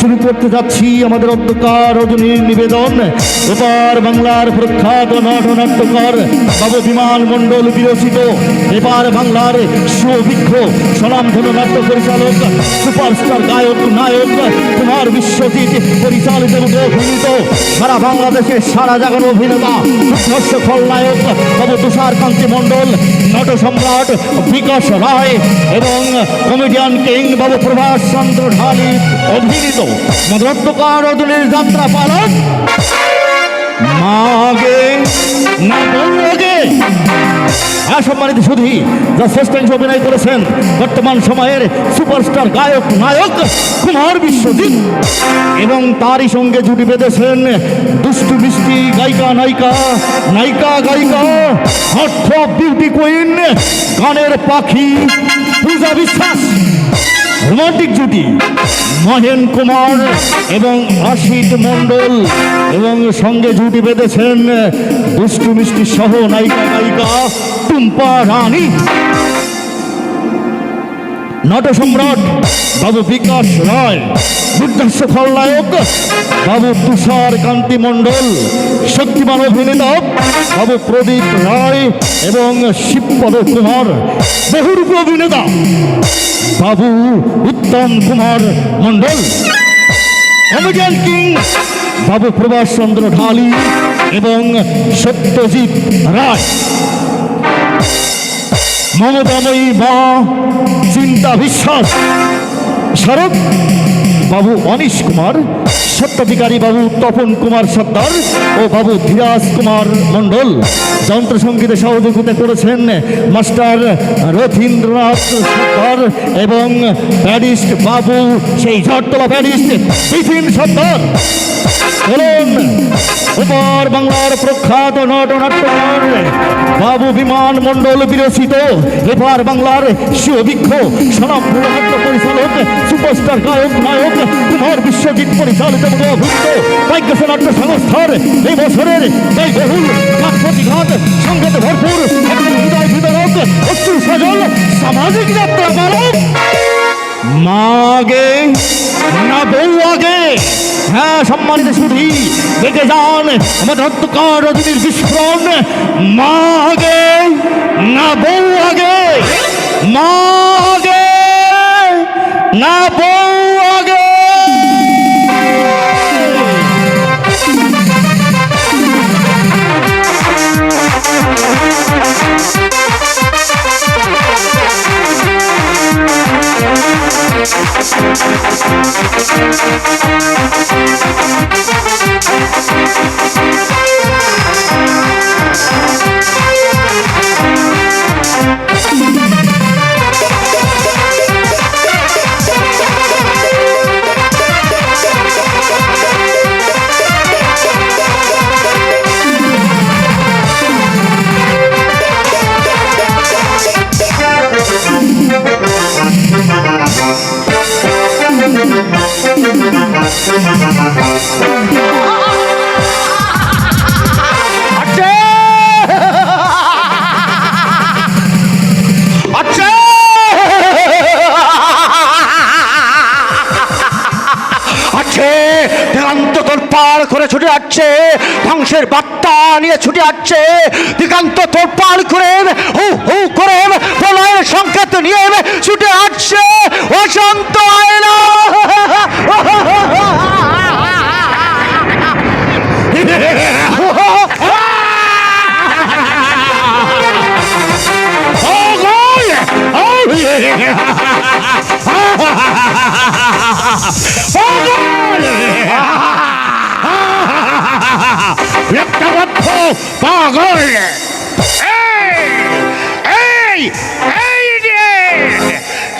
শুরু করতে যাচ্ছি আমাদের অধ্যকার রজনীর নিবেদন। এবার বাংলার প্রখ্যাত নটনাট্যকর বাবু বিমান মণ্ডল বিরচিত। এবার বাংলার সুভিক্ষ স্বনামধন্য নাট্য পরিচালক, সুপারস্টার, গায়ক, নায়ক, কুমার বিশ্বজিৎ পরিচালিত অভিনীত সারা বাংলাদেশের সারা জাগানো অভিনেতা, উৎকর্ষ খলনায়ক বাবু তুষার কান্তি নট সম্রাট বিকাশ রায় এবং কমেডিয়ান কিং বাবু প্রভাস চন্দ্র ঢালি অভিনীত। মদরত্বকার যাত্রা পালক মাগে হ্যাঁ সম্মানিত শুধু যা শ্রেষ্ঠ অভিনয় করেছেন বর্তমান সময়ের সুপারস্টার গায়ক, নায়ক কুমার বিশ্বজিৎ। এবং তারই সঙ্গে জুটি বেঁধেছেন দুষ্টু, মিষ্টি গায়িকা, নায়িকা নায়িকা, গায়িকা, অর্থ বিউটি কুইন গানের পাখি, পূজা বিশ্বাস। রোমান্টিক জুটি, মহেন কুমার এবং আশিত মণ্ডল এবং সঙ্গে জুটি বেঁধেছেন দুষ্টু মিষ্টি সহ নায়িকা নায়িকা টুম্পা রানী। নট সম্রাট, বাবু বিকাশ রায় দুর্দর্শ খলনায়ক বাবু তুষার কান্তি মণ্ডল, শক্তিমান অভিনেতা, বাবু প্রদীপ রায় এবং শিবপদ কুমার, বহুরূপী অভিনেতা, বাবু উত্তম কুমার মণ্ডল। কমেডিয়ান কিং, বাবু প্রভাস চন্দ্র ঢালি এবং সত্যজিৎ রায়। মমতাময়ী মা চিন্তা বিশ্বাস স্মারক বাবু অনিশ কুমার সত্যাধিকারী বাবু তপন কুমার সর্দার ও বাবু ধীরাজ কুমার মণ্ডল। যন্ত্রসঙ্গীতে সহযোগিতা করেছেন মাস্টার রথীন্দ্রনাথ সর্দার এবং প্যারিস্ট বাবু, সেই ঝড়তলা প্যারিস্ট বিপিন সর্দার। চলুন উপর বাংলার প্রখ্যাত নটনাট্যকার বাবু বিমান মণ্ডল বিরচিত। এবার বাংলার স্বনামধন্য নাট্য পরিচালক, সুপারস্টার গায়ক, নায়ক, কুমার বিশ্বজিৎ পরিচালিত অভিনীত নাট্য সংস্থার এই বছরের ব্যয়বহুল ঘাট প্রতিঘাত সংঘাতে ভরপুর হৃদয় বিতরক অশ্রু সজল, সামাজিক যাত্রা পালক মাগে, না বউ আগে হ্যাঁ সম্মানিত সুধী, দেখে যান আমাদের অন্ধকার রজনীর বিস্ফোরণ। মা আগে না বউ আগে মা আগে না বউ Thank you. করে ছুটে যাচ্ছে ধ্বংসের বার্তা নিয়ে ছুটে যাচ্ছে দিগান্ত তোরপাল করেন করে হু হু করে প্রলয়ের সংকেত নিয়ে ছুটে আসছে। অশান্ত আয়না পাগল।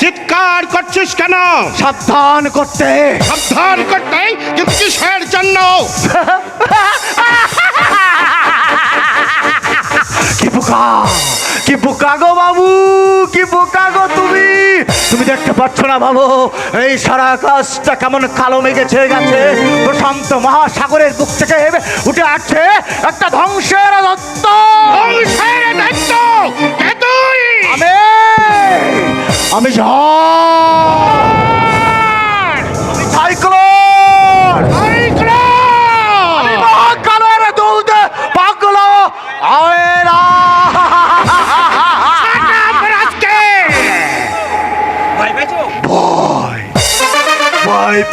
চিৎকার করছিস কেন? সাবধান করতে। সাবধান করতে কিন্তু কিসের জন্য? কি বোকা? কি বোকা গো বাবু কি বোকা গো তুমি? তুমি দেখতে পাচ্ছ না বাবু এই সারা আকাশটা কেমন কালো মেঘে ছেয়ে গেছে। প্রশান্ত মহাসাগরের বুক থেকে উঠে আসছে একটা ধ্বংসের দত্ত। ধ্বংসের দত্ত? আমি আমি ঝড়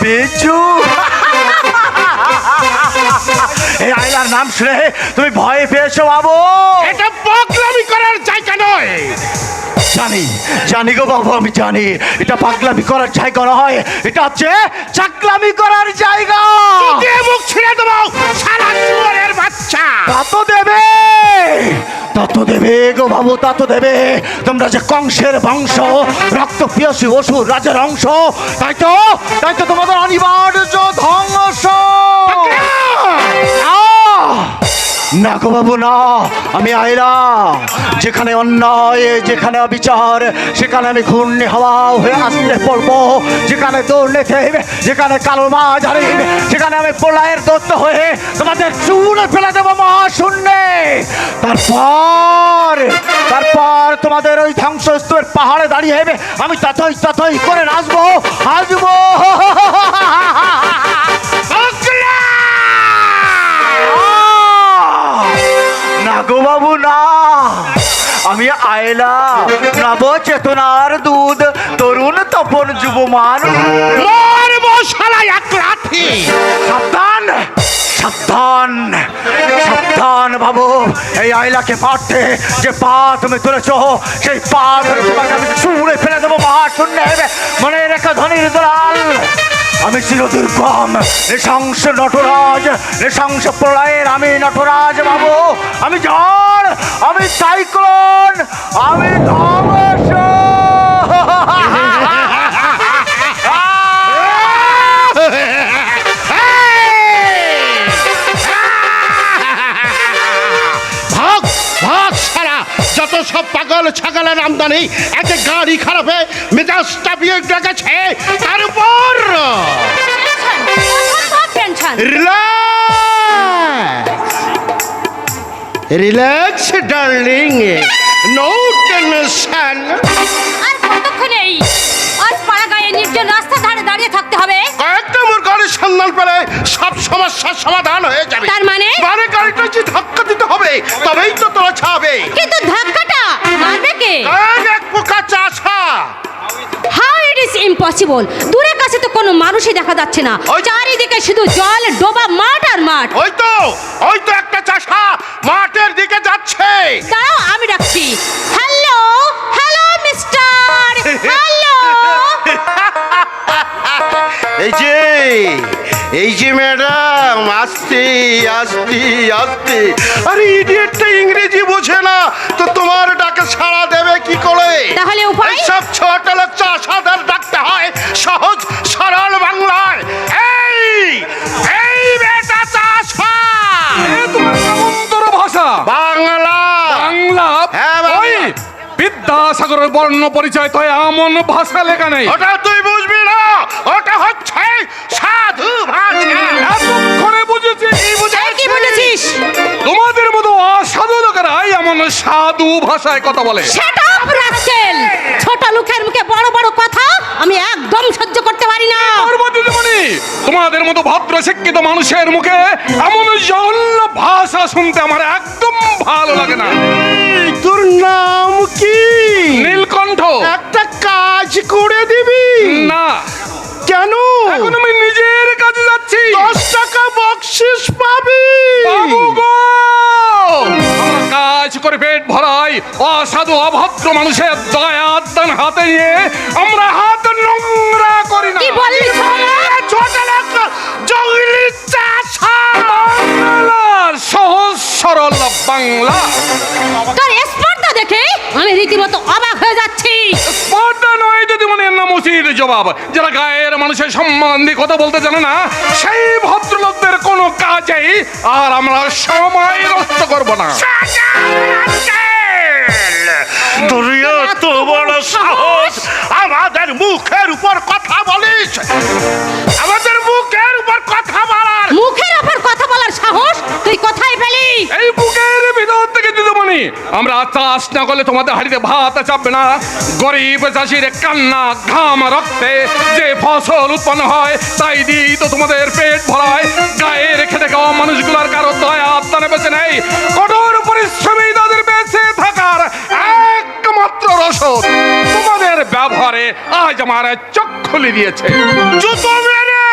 পেয়েছ? এই আয়লার নাম শুনে তুমি ভয় পেয়েছ বাবু। এটা পাগলামি করার জায়গা নয়। জানি জানি গো বাবু আমি জানি। এটা পাগলামি করার জায়গা নয় এটা হচ্ছে চাকলামি করার জায়গা। মুখ ছিঁড়ে তা তো দেবে গো বাবু তত দেবে। তোমরা যে কংসের বংশ রক্ত পিয়সী অসুর রাজার অংশ, তাই তো তাই তো তোমাদের অনিবার্য ধ্বংস। না গো বাবু, না, আমি আইলা যেখানে অন্যায়, যেখানে অবিচার, সেখানে আমি ঘূর্ণি হাওয়া হয়ে আসতে পড়ব। যেখানে দুর্নীতি যেখানে কালো মাছ হারিবে সেখানে আমি প্রলয়ের দত্ত হয়ে তোমাদের চুলে ফেলে দেবো মহাশূন্যে তারপর তারপর তোমাদের ওই ধ্বংসস্তূপের পাহাড়ে দাঁড়িয়ে হেবে। আমি তথই তথই করে নাচবো হাসবো। পাগলা! না গো বাবু না। আমি আয়লা নব চেতনার দুধ। তরুণ তপন যুবমান। মরবো শালা এক লাঠি। সাবধান! সাবধান সাবধান বাবু। এই আয়লাকে মারতে যে পা তুমি তুলেছ, সেই পা ধরে আমি ছুঁড়ে ফেলে দেবো মহাশূন্য হেবে। মনে রেখে ধনির দলাল, আমি চিরদুর্গম, নৃশংস নটরাজ, নৃশংস প্রলয়ের আমি নটরাজ বাবু। আমি ঝড় আমি সাইক্লোন, আমি ধ্বংস। সব পাগল ছাগলের আমদানি। একে গাড়ি খারাপে মেজাজটা বিয়ে গেছে তার উপর রিল্যাক্স। ডার্লিং। No tension. আর কতক্ষণ এই আজ পাড়া গায়ে নির্জন রাস্তা ধারে দাঁড়িয়ে থাকতে হবে? কয়েকটা গাড়ির সন্ধান পেলে সব সমস্যার সমাধান হয়ে যাবে। তার মানে? মানে গাড়িটা যে ধাক্কা দিতে হবে তবেই তো তোরা ছাবে কিন্তু ধাক্কাটা মারবে কে? এক পোকা চাষা। হাউ ইট ইজ ইম্পসিবল দূরের কাছে তো কোনো মানুষই দেখা যাচ্ছে না। ওই- চারিদিকে শুধু জল ডোবা মাঠ আর মাঠ। ওই তো ওই তো একটা চাষা মাঠের দিকে যাচ্ছে। দাঁড়াও আমি ডাকছি হ্যালো এই যে ম্যাডাম আসতে আসতে আসতে। আরে ইডিয়েটটা ইংরেজি বোঝে না তো তোমার ডাকে সাড়া দেবে কি করে? তাহলে উপায়? সব ছোটা লোক সাধারণ ডাকতে হয় সহজ সরল বাংলায়। এই বিদ্যাসাগরের বর্ণ পরিচয় তো এমন ভাষা লেখা নেই। ওটা তুই বুঝবি না? ওটা হচ্ছে সাধু ভাষা। এতক্ষণে বুঝেছি। এই কি বলেছিস তোমাদের মতো অসাধু লোকেরাই এমন সাধু ভাষায় কথা বলে। সেটা আপ রাস্কেল ছোট লোকের মুখে বড় বড় কথা আমি একদম সহ্য করতে পারি না। তোমাদের মতো ভদ্র শিক্ষিত মানুষের মুখে এমন জল ভাষা শুনতে আমার একদম ভালো লাগে না। তোর নাম কি? নীলকণ্ঠ। একটা কাজ করে দিবি। না। কেন? এখন আমি নিজের কাজে যাচ্ছি। দশ টাকা বকশিস পাবি। বাবু গো! আমরা কাজ করে পেট ভরাই অসাধু অভদ্র মানুষের দয়ার দান হাতে নিয়ে আমরা হাত নোংরা করি না। কি বললি ছোট লোক জঙ্গলি চাষা সহজ সরল বাংলা। দেখে আমি রীতিমতো অবাক হয়ে যাচ্ছি। স্পর্ধা নয় যদি মনে নাম উচিত জবাব। যারা গায়ের মানুষের সম্মান দিয়ে কথা বলতে জানে না সেই ভদ্রলোকদের কোনো কাজেই আর আমরা সময় নষ্ট করব না। তোর এত বড় সাহস আমাদের মুখের উপর কথা বলিস চাষ না করলে তোমাদের হাড়িতে ভাত চাপবে না? গরিব চাষির কান্না ঘাম রক্তে যে ফসল উৎপন্ন হয়, তাই দিই তো তোমাদের পেট ভরায়। গায়ে রেখে খাওয়া মানুষগুলোর কারও দয়া আত্মানে বেঁচে নেই। কঠোর পরিশ্রমী তাদের বেঁচে থাকার একমাত্র রসদ তোমাদের ব্যবহারে আজ আমার চোখ খুলে দিয়েছে। জুতো মেরে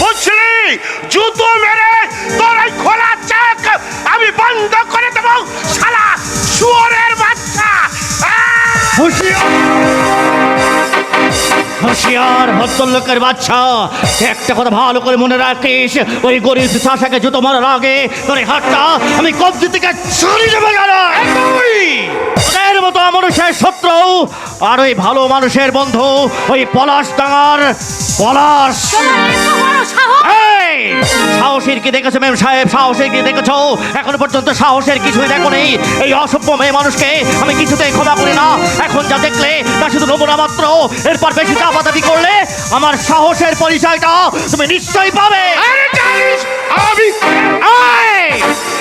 হুঁচলি জুতো মেরে হুঁশিয়ার। বাচ্চা। একটা কথা ভালো করে মনে রাখিস ওই গরিব জুতো মারার আগে তোর হাতটা আমি কবজি থেকে ছড়িয়ে দেবো ওদের মতো মানুষের শত্রু আর ওই ভালো মানুষের বন্ধু ওই পলাশ ডাঙার পলাশ। সাহসের কি দেখেছ মেম সাহেব? সাহসের কি দেখেছ? এখন পর্যন্ত সাহসের কিছুই দেখো নেই। এই অসভ্য মেয়ে মানুষকে আমি কিছুতেই ক্ষমা করি না। এখন যা দেখলে তা শুধু নমুনা মাত্র। এরপর বেশি চাপাতাপি করলে আমার সাহসের পরিচয়টা তুমি নিশ্চয়ই পাবে। আমি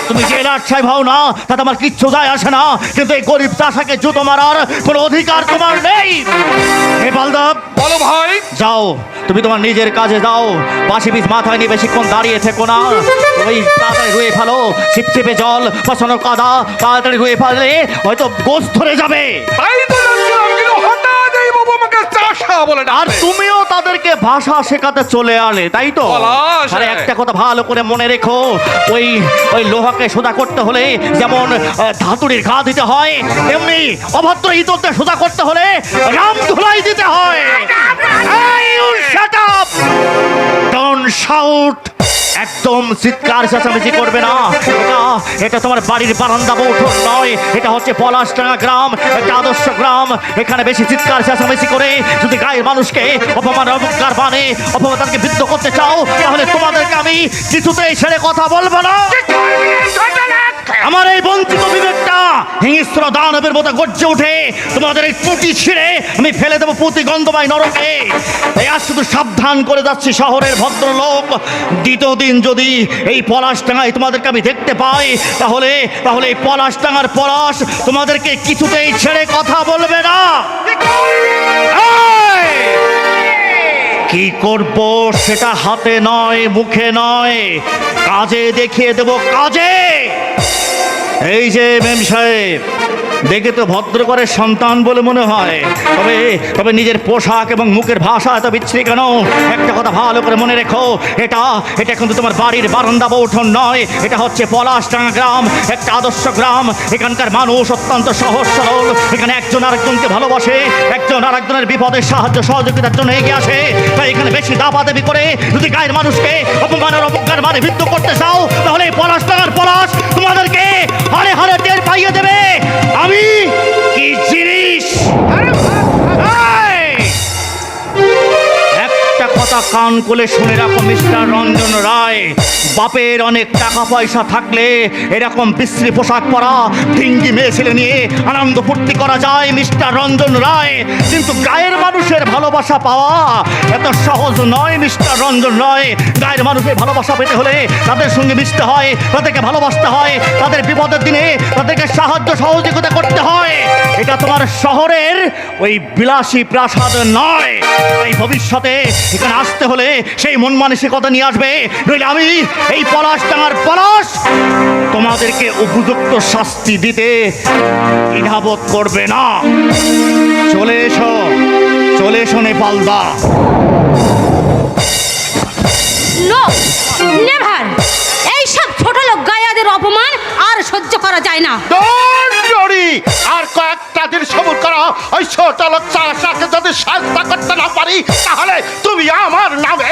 তুমি যে লাটসাই ভাও না তাতে আমার কিচ্ছু যায় আসে না। কিন্তু এই গরিব চাষাকে জুতো মারার কোনো অধিকার তোমার নেই। হে বালদাব বলো ভাই। যাও তুমি তোমার নিজের কাজে যাও। বাসি বীজ মাথায় নিয়ে বেশিক্ষণ দাঁড়িয়ে থেকো না। ওই তাড়াতাড়ি রুয়ে ফেলো ছিপছিপে জল ফসানো কাদা তাড়াতাড়ি রুয়ে ফেলে হয়তো গোস ধরে যাবে। তাই তো যাচ্ছিলাম কিন্তু হঠাৎ এই বাবু আমাকে চাষা বলে আর তুমিও তাদেরকে ভাষা শেখাতে চলে আলে তাই তো? পলাশ। আরে একটা কথা ভালো করে মনে রেখো ওই ওই লোহাকে সোজা করতে হলে যেমন আহ, ধাতুরির ঘা দিতে হয় তেমনি অভদ্র ইতরকে সোজা করতে হলে রাম ধুলাই দিতে হয়। এই, you shut up! shout. একদম চিৎকার চেঁচামেচি করবে না। এটা এটা তোমার বাড়ির বারান্দা বৌঠন নয়, এটা হচ্ছে পলাশডাঙ্গা গ্রাম একটা আদর্শ গ্রাম। এখানে বেশি চিৎকার চেঁচামেচি করে যদি গায়ের মানুষকে অপমান অবজ্ঞার বানে অপমানকে বিদ্ধ করতে চাও, তাহলে তোমাদেরকে আমি কিছুতেই ছেড়ে কথা বলব না। আমার এই বঞ্চিত বিবেকটা হিংস্র দানবের মতো গর্জে উঠে তোমাদের এই পুঁটি ছিঁড়ে আমি ফেলে দেবো পুঁতি গন্ধময় নরকে। এই আজ শুধু সাবধান করে যাচ্ছি শহরের ভদ্রলোক। দ্বিতীয় দিন যদি এই পলাশডাঙ্গায় তোমাদেরকে আমি দেখতে পাই, তাহলে তাহলে এই পলাশডাঙ্গার পলাশ তোমাদেরকে কিছুতেই ছেড়ে কথা বলবে না! কি করব সেটা হাতে নয়, মুখে নয়, কাজে দেখিয়ে দেব কাজে এই যে মেম সাহেব দেখে তো ভদ্র করে সন্তান বলে মনে হয়। তবে তবে নিজের পোশাক এবং মুখের ভাষা এত বিচ্ছিরি কেন? একটা কথা ভালো করে মনে রেখো। এটা এটা কিন্তু তোমার বাড়ির বারান্দা বৌঠন নয়। এটা হচ্ছে পলাশডাঙ্গা গ্রাম, একটা আদর্শ গ্রাম। এখানকার মানুষ অত্যন্ত সহজ সরল। এখানে একজন আরেকজনকে ভালোবাসে, একজন আরেকজনের বিপদে সাহায্য সহযোগিতার জন্য এগিয়ে আসে। তাই এখানে বেশি দাপাদাবি করে যদি গায়ের মানুষকে অপমানের অপজ্ঞার মানে মৃত্যু করতে চাও, তাহলে এই পলাশ টাকার পলাশ তোমাদেরকে হারে হারে টের পাইয়ে দেবে। আমি আমি কি জিনিস আরে কথা কান কোলে শুনে রাখো, মিস্টার রঞ্জন রায়। বাপের অনেক টাকা পয়সা থাকলে এরকম বিশ্রী পোশাক পরা ঢিঙ্গি মেয়ে ছেলে নিয়ে আনন্দ ফুর্তি করা যায়, মিস্টার রঞ্জন রায়। কিন্তু গায়ের মানুষের ভালোবাসা পাওয়া এত সহজ নয়, মিস্টার রঞ্জন রায়। গায়ের মানুষের ভালোবাসা পেতে হলে তাদের সঙ্গে মিশতে হয়, তাদেরকে ভালোবাসতে হয়, তাদের বিপদের দিনে তাদেরকে সাহায্য সহযোগিতা করতে হয়। এটা তোমার শহরের ওই বিলাসী প্রাসাদ নয় এই ভবিষ্যতে এখানে আসতে হলে সেই মন মানসিকতা নিয়ে আসবে। নইলে আমি এই পলাশ টাঙার পলাশ তোমাদেরকে উপযুক্ত শাস্তি দিতে দ্বিধাবোধ করবে না। চলে এসো চলে এসো নেপালদা। নেভার। এইসব ছোট লোক গায়াদের অপমান আর সহ্য করা যায় না। দড়ি আর কয়েকটা দিন সবুর করো। ওই ছোট লোক চাষাকে যদি সাজটা করতে না পারি তাহলে তুমি আমার নামে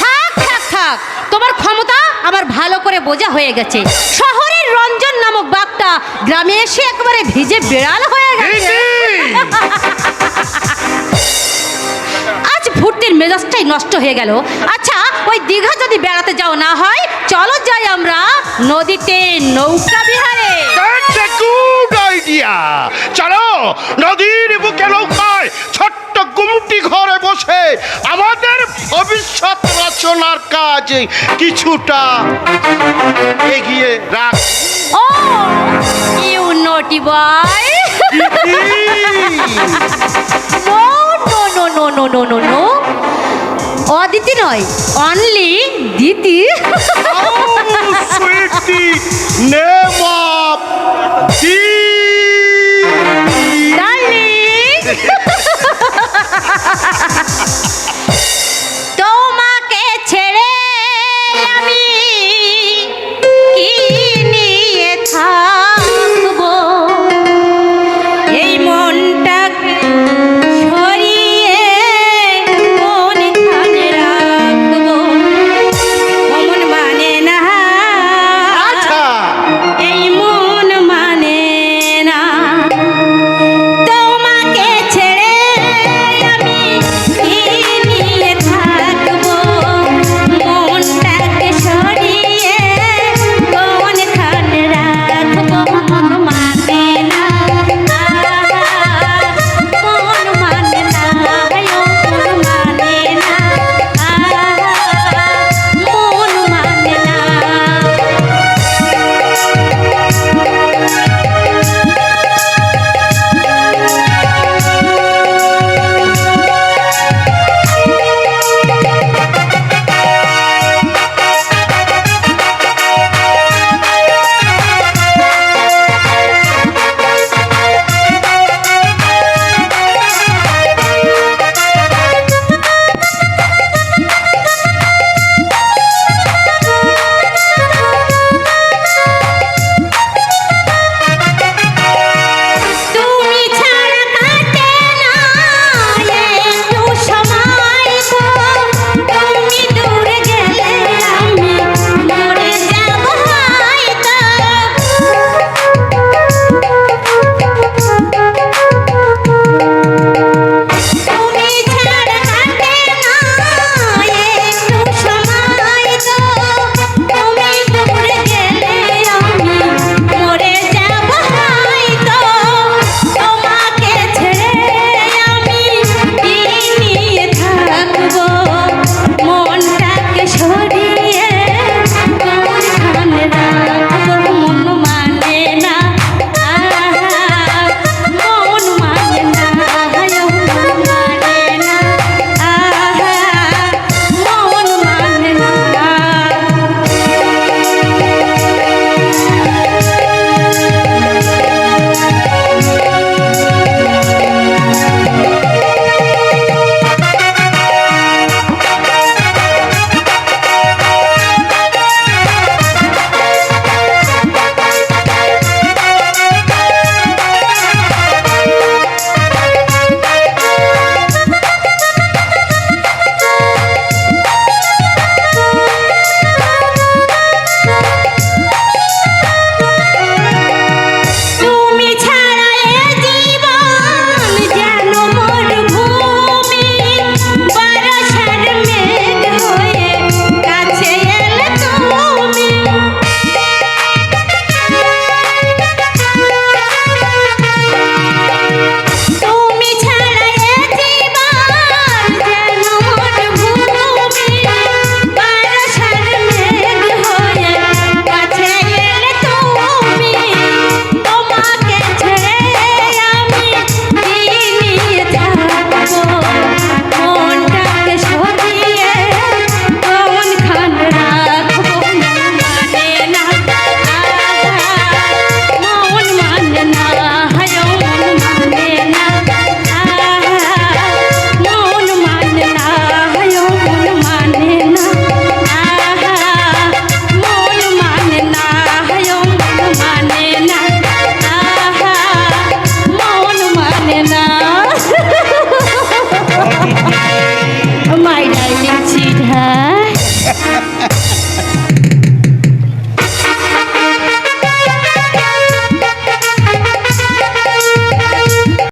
থাক থাক থাক। তোমার ক্ষমতা আমার ভালো করে বোঝা হয়ে গেছে। শহরের রঞ্জন নামক বাঘটা গ্রামে এসে একেবারে ভিজে বেড়াল হয়ে গেছে। আজ ফুর্তির মেজাজটাই নষ্ট হয়ে গেল। আচ্ছা ওই দীঘা যদি বেড়াতে যাও না হয় চলো যাই আমরা নদীতে নৌকা নদীর বুকে নৌকায় ছোট্ট গুমটি ঘরে বসে আমাদের ভবিষ্যৎ রচনার কাজ কিছুটা এগিয়ে রাখ। ও you naughty boy. No no no no no no no no. Aditi নয় অনলি দিতি। সুইটি নে